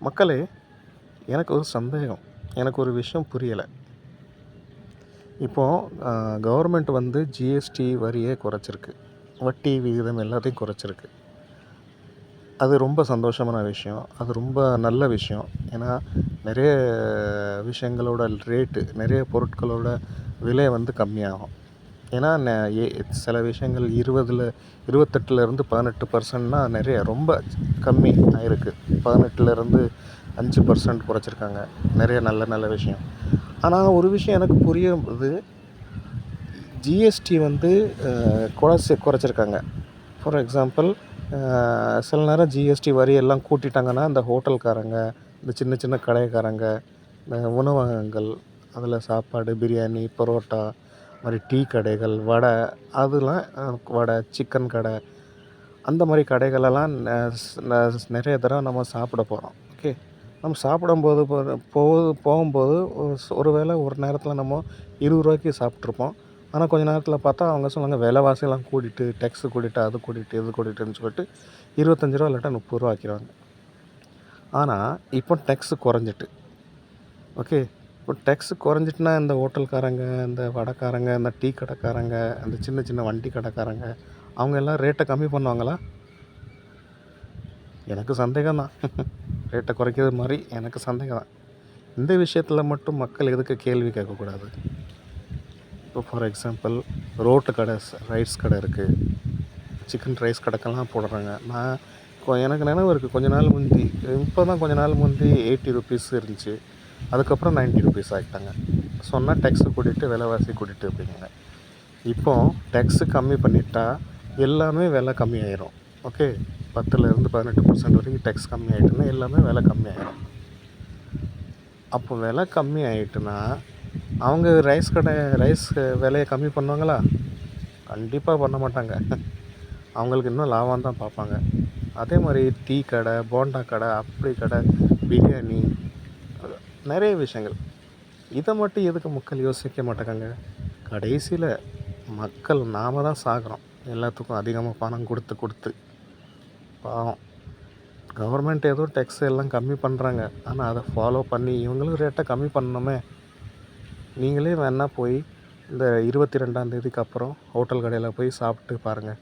மக்களே எனக்கு ஒரு சந்தேகம். எனக்கு ஒரு விஷயம் புரியலை. இப்போது கவர்மெண்ட் வந்து ஜிஎஸ்டி வரியை குறைச்சிருக்கு. வட்டி விகிதம் எல்லாத்தையும் குறைச்சிருக்கு. அது ரொம்ப சந்தோஷமான விஷயம். அது ரொம்ப நல்ல விஷயம். ஏன்னா நிறைய விஷயங்களோட ரேட்டு நிறைய பொருட்களோட விலை வந்து கம்மியாகும். ஏன்னா சில விஷயங்கள் இருபதில் இருபத்தெட்டுலேருந்து பதினெட்டு பர்சன்ட்னா நிறைய ரொம்ப கம்மி ஆயிருக்கு. பதினெட்டுலேருந்து அஞ்சு பர்சன்ட் குறைச்சிருக்காங்க. நிறைய நல்ல நல்ல விஷயம். ஆனால் ஒரு விஷயம் எனக்கு புரியும்போது ஜிஎஸ்டி வந்து குறைச்சி குறைச்சிருக்காங்க. ஃபார் எக்ஸாம்பிள் சில நேரம் ஜிஎஸ்டி வரி எல்லாம் கூட்டிட்டாங்கன்னா இந்த ஹோட்டல்காரங்க இந்த சின்ன சின்ன கடைக்காரங்க இந்த உணவகங்கள் அதில் சாப்பாடு பிரியாணி பரோட்டா மாதிரி டீ கடைகள் வடை அதெல்லாம் வடை சிக்கன் கடை அந்த மாதிரி கடைகளெல்லாம் ந- நிறைய தடவை நம்ம சாப்பிட போகிறோம் ஓகே நம்ம சாப்பிடும்போது போ- போகுது போகும்போது ஒரு ஒரு வேளை ஒரு நேரத்தில் நம்ம இருபது ரூபாய்க்கு சாப்பிட்ருப்போம் ஆனால் கொஞ்ச நேரத்தில் பார்த்தா அவங்க சொன்னாங்க விலைவாசியெல்லாம் கூட்டிட்டு டேக்ஸ் கூட்டிட்டு அது கூட்டிட்டு இது கூட்டிட்டுன்னு சொல்லிட்டு இருபத்தஞ்சி ரூபா இல்லாட்டா முப்பது ரூபா ஆக்கிடுவாங்க ஆனால் இப்போ டேக்ஸ் குறைஞ்சிட்டு. ஓகே இப்போ டேக்ஸ் குறைஞ்சிட்டுனா இந்த ஹோட்டல்காரங்க இந்த வடைக்காரங்க இந்த டீ கடைக்காரங்க அந்த சின்ன சின்ன வண்டி கடைக்காரங்க அவங்க எல்லாம் ரேட்டை கம்மி பண்ணுவாங்களா? எனக்கு சந்தேகம் தான். ரேட்டை குறைக்கிறது மாதிரி எனக்கு சந்தேகம் தான். இந்த விஷயத்தில் மட்டும் மக்கள் எதுக்கு கேள்வி கேட்கக்கூடாது? இப்போ ஃபார் எக்ஸாம்பிள் ரோட்டு கடை ரைஸ் கடை இருக்குது சிக்கன் ரைஸ் கடைக்கெல்லாம் போடுறாங்க. நான் கொ- எனக்கு நினைவு இருக்குது கொஞ்ச நாள் முந்தி இப்போ தான் கொஞ்ச நாள் முந்தி எயிட்டி ருபீஸ் இருந்துச்சு. அதுக்கப்புறம் 90 ருபீஸ் ஆகிட்டாங்க சொன்னால் டேக்ஸு கூட்டிகிட்டு விலைவாசி கூட்டிகிட்டு அப்படிங்க இப்போ டேக்ஸு கம்மி பண்ணிட்டா எல்லாமே விலை கம்மியாயிரும் ஓகே பத்துலேருந்து பதினெட்டு பர்சன்ட் வரைக்கும் டேக்ஸ் கம்மி ஆகிட்டுன்னா எல்லாமே விலை கம்மியாயிரும் அப்போ விலை கம்மி ஆகிட்டுன்னா அவங்க ரைஸ் கடை ரைஸ் விலையை கம்மி பண்ணுவாங்களா? கண்டிப்பாக பண்ண மாட்டாங்க. அவங்களுக்கு இன்னும் லாபம் தான் பார்ப்பாங்க. அதே மாதிரி டீ கடை போண்டா கடை அப்படி கடை பிரியாணி நிறைய விஷயங்கள். இதை மட்டும் எதுக்கு மக்கள் யோசிக்க மாட்டேங்காங்க கடைசியில் மக்கள் நாம தான் சாகிறோம் எல்லாத்துக்கும் அதிகமாக பணம் கொடுத்து கொடுத்து. பாவம். கவர்மெண்ட் ஏதோ டேக்ஸ் எல்லாம் கம்மி பண்ணுறாங்க ஆனால் அதை ஃபாலோ பண்ணி இவங்களும் ரேட்டை கம்மி பண்ணணுமே. நீங்களே வேணால் போய் இந்த இருபத்தி ரெண்டாந்தேதிக்கு அப்புறம் ஹோட்டல் கடையில் போய் சாப்பிட்டு பாருங்கள்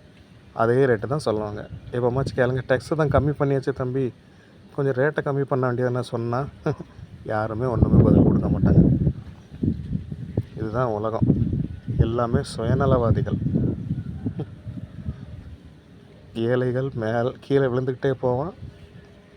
அதே ரேட்டு தான் சொல்லுவாங்க. எப்போமாச்சும் கேளுங்க டேக்ஸை தான் கம்மி பண்ணியாச்சு தம்பி. கொஞ்சம் ரேட்டை கம்மி பண்ண வேண்டியதுன்னு சொன்னால் யாருமே ஒன்றுமே பதில் கொடுக்க மாட்டாங்க. இதுதான் உலகம். எல்லாமே சுயநலவாதிகள். ஏழைகள் மேல் கீழே விழுந்துக்கிட்டே போவான்.